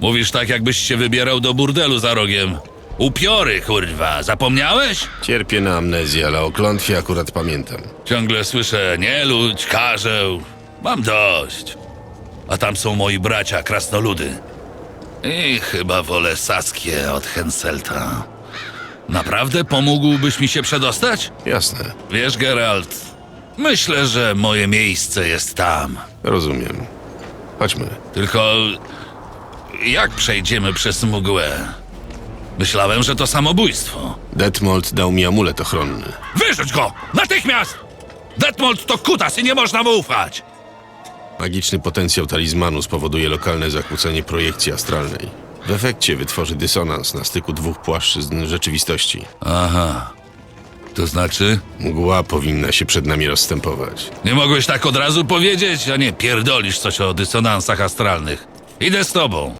Mówisz tak, jakbyś się wybierał do burdelu za rogiem. Upiory, kurwa, zapomniałeś? Cierpię na amnezję, ale o klątwie akurat pamiętam. Ciągle słyszę nie ludź, karzeł. Mam dość. A tam są moi bracia, krasnoludy. I chyba wolę Saskię od Henselta. Naprawdę pomógłbyś mi się przedostać? Jasne, Wiesz, Geralt, myślę, że moje miejsce jest tam. rozumiem. Chodźmy. Tylko jak przejdziemy przez mgłę? Myślałem, że to samobójstwo. Detmold dał mi amulet ochronny. Wyrzuć go! Natychmiast! Detmold to kutas i nie można mu ufać! Magiczny potencjał talizmanu spowoduje lokalne zakłócenie projekcji astralnej. W efekcie wytworzy dysonans na styku dwóch płaszczyzn rzeczywistości. Aha. To znaczy? Mgła powinna się przed nami rozstępować. Nie mogłeś tak od razu powiedzieć, a nie pierdolisz coś o dysonansach astralnych. Idę z tobą.